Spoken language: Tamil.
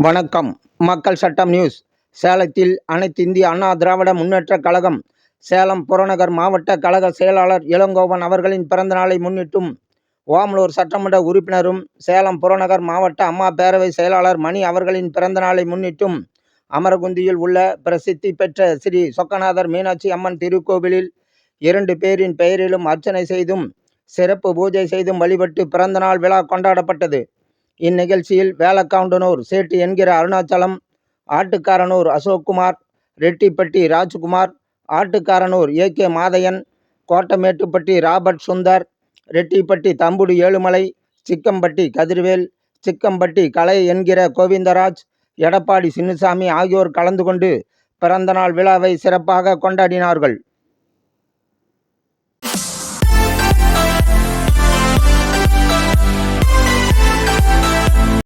வணக்கம். மக்கள் சட்டம் நியூஸ். சேலத்தில் அனைத்து இந்திய அண்ணா திராவிட முன்னேற்ற கழகம் சேலம் புறநகர் மாவட்ட கழக செயலாளர் இளங்கோவன் அவர்களின் பிறந்தநாளை முன்னிட்டும் ஓமலூர் சட்டமன்ற உறுப்பினரும் சேலம் புறநகர் மாவட்ட அம்மா பேரவை செயலாளர் மணி அவர்களின் பிறந்தநாளை முன்னிட்டும் அமரகுந்தியில் உள்ள பிரசித்தி பெற்ற ஸ்ரீ சொக்கநாதர் மீனாட்சி அம்மன் திருக்கோவிலில் இரண்டு பேரின் பெயரிலும் அர்ச்சனை செய்தும் சிறப்பு பூஜை செய்தும் வழிபட்டு பிறந்தநாள் விழா கொண்டாடப்பட்டது. இந்நிகழ்ச்சியில் வேலக்கவுண்டனூர் சேட்டு என்கிற Arunachalam Attukkaranur Ashokkumar Rettipatti Rajkumar Attukkaranur A K Mathaiyan Kottamettuppatti Robert Sundar Rettipatti Thambudu Ezhumalai Chikkampatti Kathirvel Chikkampatti Kalai என்கிற கோவிந்தராஜ் எடப்பாடி சின்னசாமி ஆகியோர் கலந்து கொண்டு பிறந்தநாள் விழாவை சிறப்பாக கொண்டாடினார்கள்.